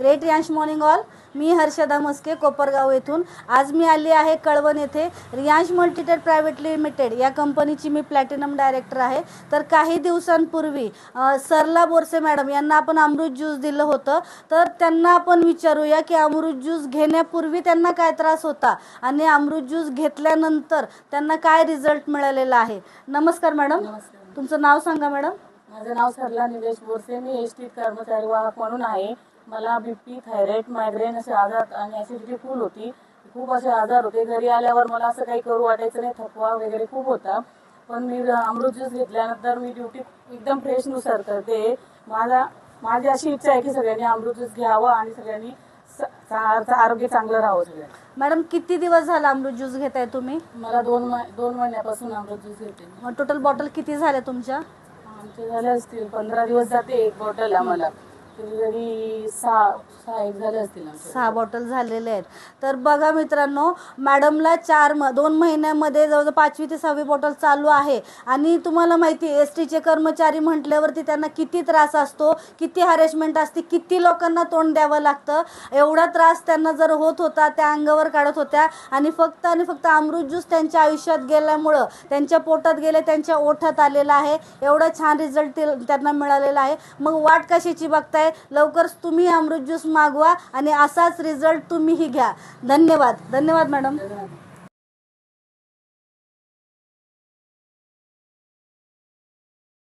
Great Riyansh morning all मी हर्षदा मस्के कोपरगाव येथून. आज मी आली आहे कळवण येथे. रियांश मल्टीटेड प्रायव्हेट लिमिटेड या कंपनीची मी प्लॅटिनम डायरेक्टर आहे. तर काही दिवसांपूर्वी सरला बोरसे मॅडम यांना आपण अमृत ज्यूस दिलं होतं. तर त्यांना आपण विचारूया की अमृत ज्यूस घेण्यापूर्वी त्यांना काय त्रास होता आणि अमृत ज्यूस घेतल्यानंतर त्यांना काय रिझल्ट मिळालेला आहे. नमस्कार मॅडम. तुमचं नाव सांगा मॅडम. माझं नाव सरला निलेश बोरसे मी एस टी कर्मचारी वाहक म्हणून आहे. मला बीपी थायरॉइड मायग्रेन असे आजार आणि ॲसिडिटी फुल होती. खूप असे आजार होते. घरी आल्यावर मला असं काही करू वाटायचं नाही. थकवा वगैरे खूप होता. पण मी अमृत ज्यूस घेतल्यानंतर मी ड्युटी एकदम फ्रेशनुसार करते. माझा माझी अशी इच्छा आहे की सगळ्यांनी अमृत ज्यूस घ्यावं आणि सगळ्यांनी स- आरोग्य चांगलं राहावं सगळ्यांनी. मॅडम किती दिवस झाला अमृत ज्यूस घेताय तुम्ही? मला दोन दोन महिन्यापासून अमृत ज्यूस घेते मी. टोटल बॉटल किती झाल्या तुमच्या? आमचे झाले असतील पंधरा दिवस जाते एक बॉटल आम्हाला. तरी सहा सहा एक झाले असतील आमचे सहा बॉटल झालेले आहेत. तर बघा मित्रांनो मॅडमला चार म दोन महिन्यामध्ये जवळजवळ पाचवी ते सहावी बॉटल चालू आहे. आणि तुम्हाला माहिती आहे एस टीचे कर्मचारी म्हटल्यावरती त्यांना किती त्रास असतो किती हॅरेसमेंट असते किती लोकांना तोंड द्यावं लागतं. एवढा त्रास त्यांना जर होत होता त्या अंगावर काढत होत्या. आणि फक्त आणि फक्त अमृत ज्यूस त्यांच्या आयुष्यात गेल्यामुळं त्यांच्या पोटात गेले त्यांच्या ओठात आलेला आहे. एवढा छान रिझल्ट त्यांना मिळालेला आहे. मग वाट कशाची बघताय? लवकरच तुम्ही अमृत ज्यूस मागवा आणि असाच रिझल्ट तुम्हीही घ्या. धन्यवाद. धन्यवाद मॅडम